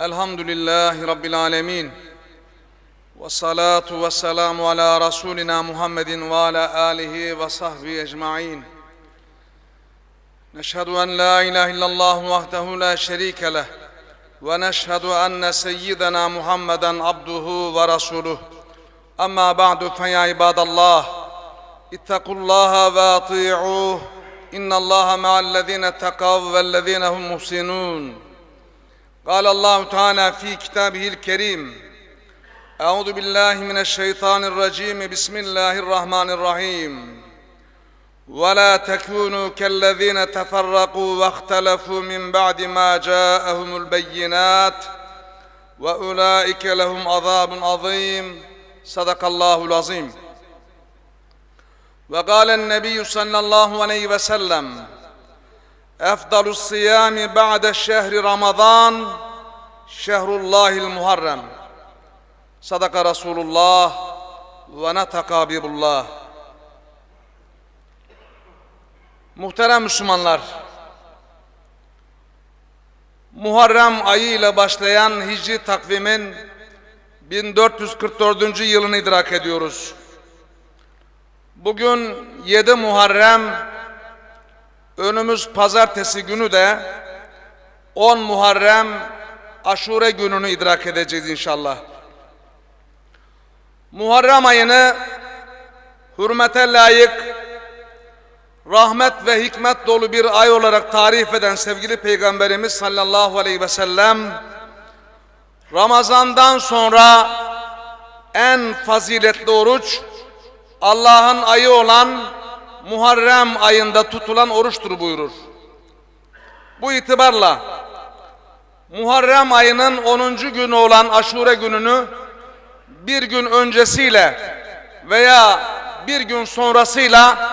الحمد لله رب العالمين والصلاة والسلام على رسولنا محمد وعلى آله وصحبه أجمعين. نشهد أن لا إله إلا الله وحده لا شريك له ونشهد أن سيدنا محمدا عبده ورسوله. أما بعد فيا عباد الله اتقوا الله وأطيعوه إن الله مع الذين اتقوا والذين هم محسنون. قال الله تعالى في كتابه الكريم أعوذ بالله من الشيطان الرجيم بسم الله الرحمن الرحيم ولا تكونوا كالذين تفرقوا واختلفوا من بعد ما جاءهم البينات وأولئك لهم عذاب عظيم صدق الله العظيم وقال النبي صلى الله عليه وسلم أفضل الصيام بعد شهر رمضان şehrullahil muharrem. Sadaka Resulullah ve nataka birullah. Muhterem Müslümanlar, Muharrem ayı ile başlayan Hicri takvimin 1444. yılını idrak ediyoruz. Bugün 7 Muharrem, önümüz pazartesi günü de 10 Muharrem Aşure gününü idrak edeceğiz inşallah. Muharrem ayını hürmete layık, rahmet ve hikmet dolu bir ay olarak tarif eden sevgili Peygamberimiz sallallahu aleyhi ve sellem Ramazan'dan sonra en faziletli oruç Allah'ın ayı olan Muharrem ayında tutulan oruçtur buyurur. Bu itibarla Muharrem ayının 10. günü olan Aşure gününü bir gün öncesiyle veya bir gün sonrasıyla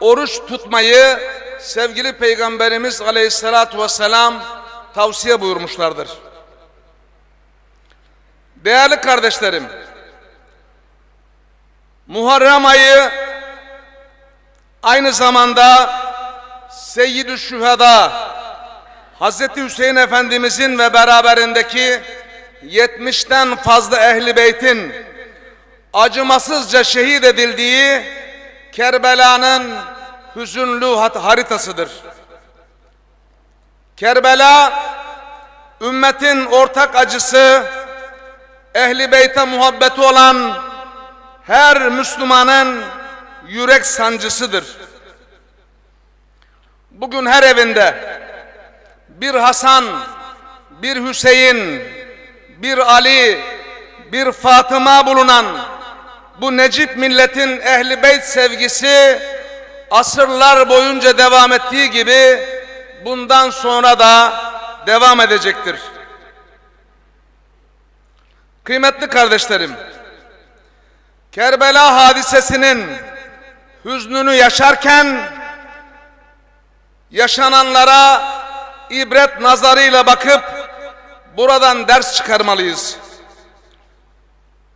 oruç tutmayı sevgili Peygamberimiz aleyhissalatu vesselam tavsiye buyurmuşlardır. Değerli kardeşlerim, Muharrem ayı aynı zamanda Seyyid-i Şüheda Hazreti Hüseyin Efendimizin ve beraberindeki 70'ten fazla ehli beytin acımasızca şehit edildiği Kerbela'nın hüzünlü haritasıdır. Kerbela ümmetin ortak acısı, ehli beyte muhabbeti olan her Müslümanın yürek sancısıdır. Bugün her evinde bir Hasan, bir Hüseyin, bir Ali, bir Fatıma bulunan bu Necip milletin ehli beyt sevgisi asırlar boyunca devam ettiği gibi bundan sonra da devam edecektir. Kıymetli kardeşlerim, Kerbela hadisesinin hüznünü yaşarken yaşananlara ibret nazarıyla bakıp buradan ders çıkarmalıyız.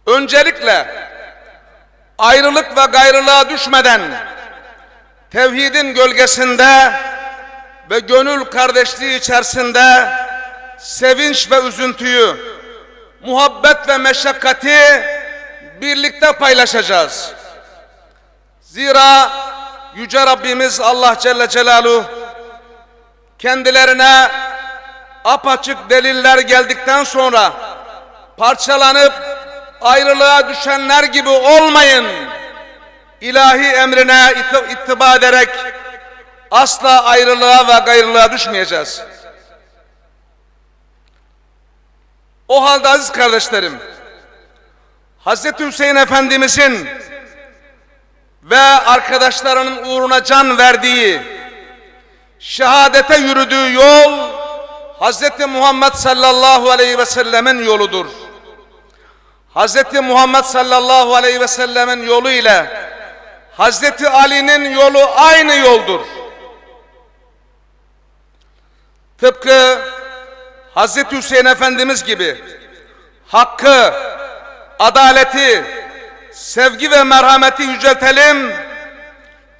Öncelikle ayrılık ve gayrılığa düşmeden tevhidin gölgesinde ve gönül kardeşliği içerisinde sevinç ve üzüntüyü, muhabbet ve meşakkati birlikte paylaşacağız. Zira Yüce Rabbimiz Allah Celle Celaluhu kendilerine apaçık deliller geldikten sonra parçalanıp ayrılığa düşenler gibi olmayın. İlahi emrine ittiba ederek asla ayrılığa ve gayrılığa düşmeyeceğiz. O halde aziz kardeşlerim, Hazreti Hüseyin Efendimizin ve arkadaşlarının uğruna can verdiği, şehadete yürüdüğü yol, Hazreti Muhammed sallallahu aleyhi ve sellemin yoludur. Hazreti Muhammed sallallahu aleyhi ve sellemin yolu ile Hazreti Ali'nin yolu aynı yoldur. Tıpkı Hazreti Hüseyin Efendimiz gibi hakkı, adaleti, sevgi ve merhameti yüceltelim,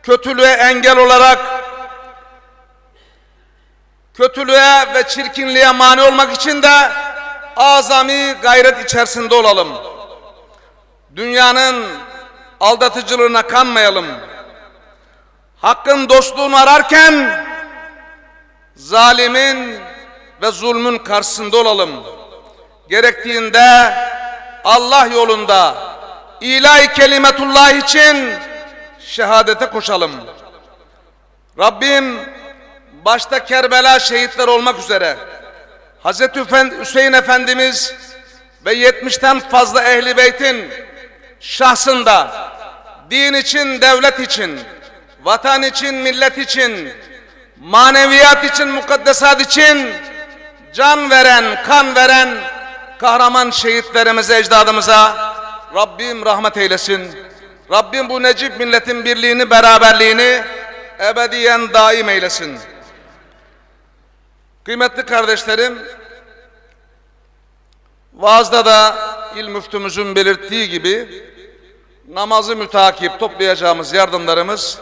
kötülüğe engel olarak kötülüğe ve çirkinliğe mani olmak için de azami gayret içerisinde olalım. Dünyanın aldatıcılığına kanmayalım. Hakkın dostluğunu ararken zalimin ve zulmün karşısında olalım. Gerektiğinde Allah yolunda ilahi kelimetullah için şehadete koşalım. Rabbim başta Kerbela şehitler olmak üzere Hazreti Hüseyin Efendimiz ve 70'ten fazla ehli beytin şahsında din için, devlet için, vatan için, millet için, maneviyat için, mukaddesat için can veren, kan veren kahraman şehitlerimize, ecdadımıza Rabbim rahmet eylesin. Rabbim bu necip milletin birliğini, beraberliğini ebediyen daim eylesin. Kıymetli kardeşlerim, vaazda da il müftümüzün belirttiği gibi namazı mütakip toplayacağımız yardımlarımız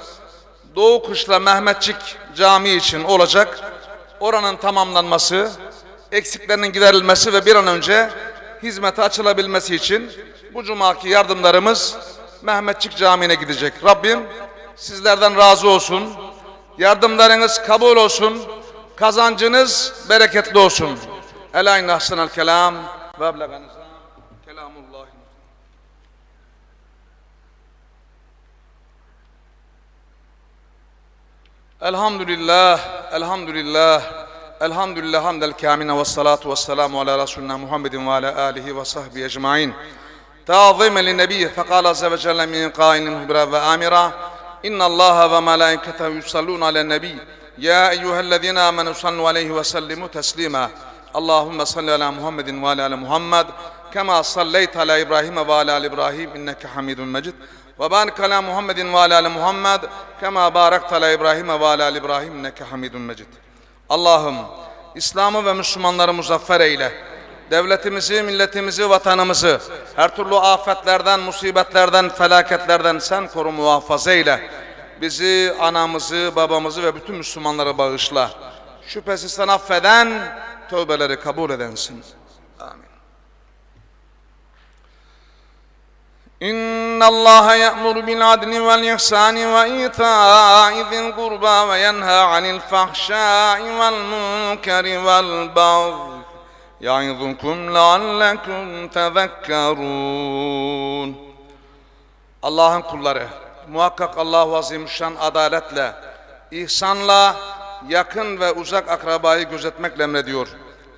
Doğu Kışla Mehmetçik Camii için olacak. Oranın tamamlanması, eksiklerinin giderilmesi ve bir an önce hizmete açılabilmesi için bu cumaki yardımlarımız Mehmetçik Camii'ne gidecek. Rabbim sizlerden razı olsun. Yardımlarınız kabul olsun. Kazancınız bereketli olsun. Elayn ahsenel kelam ve eblegan kelamullah. Elhamdülillah, elhamdülillah, elhamdülillah hamdel kamine ve salatu ve selamu ala Resulina Muhammedin ve ala alihi ve sahbihi ecmain. تعظيما للنبي فقال عز وجل من قائل مخبرا وآمرا إن الله وملائكته يصلون على النبي يا أيها الذين آمنوا صلوا عليه وسلموا تسليما اللهم صل على محمد وعلى آل محمد كما صليت على إبراهيم وعلى آل إبراهيم إنك حميد مجيد وبارك على محمد وعلى آل محمد كما باركت على إبراهيم وعلى آل إبراهيم إنك حميد مجيد Allah'ım İslam'ı ve Müslümanları muzaffer eyle. Devletimizi, milletimizi, vatanımızı her türlü afetlerden, musibetlerden, felaketlerden sen koru muhafaza eyle. Bizi, anamızı, babamızı ve bütün Müslümanları bağışla. Şüphesiz sen affeden, tövbeleri kabul edensin. Amin. إن الله يأمر بالعدل والإحسان وإيتاء ذي القربى وينهى عن الفحشاء والمنكر والبغي يعظكم لعلكم تذكرون Allah'ın kulları muhakkak Allah-u Azimüşşan adaletle, ihsanla yakın ve uzak akrabayı gözetmekle emrediyor.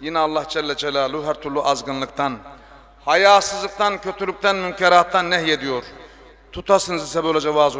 Yine Allah Celle Celaluhu her türlü azgınlıktan, hayasızlıktan, kötülükten, münkerattan nehyediyor. Tutasınız ise böylece vaaz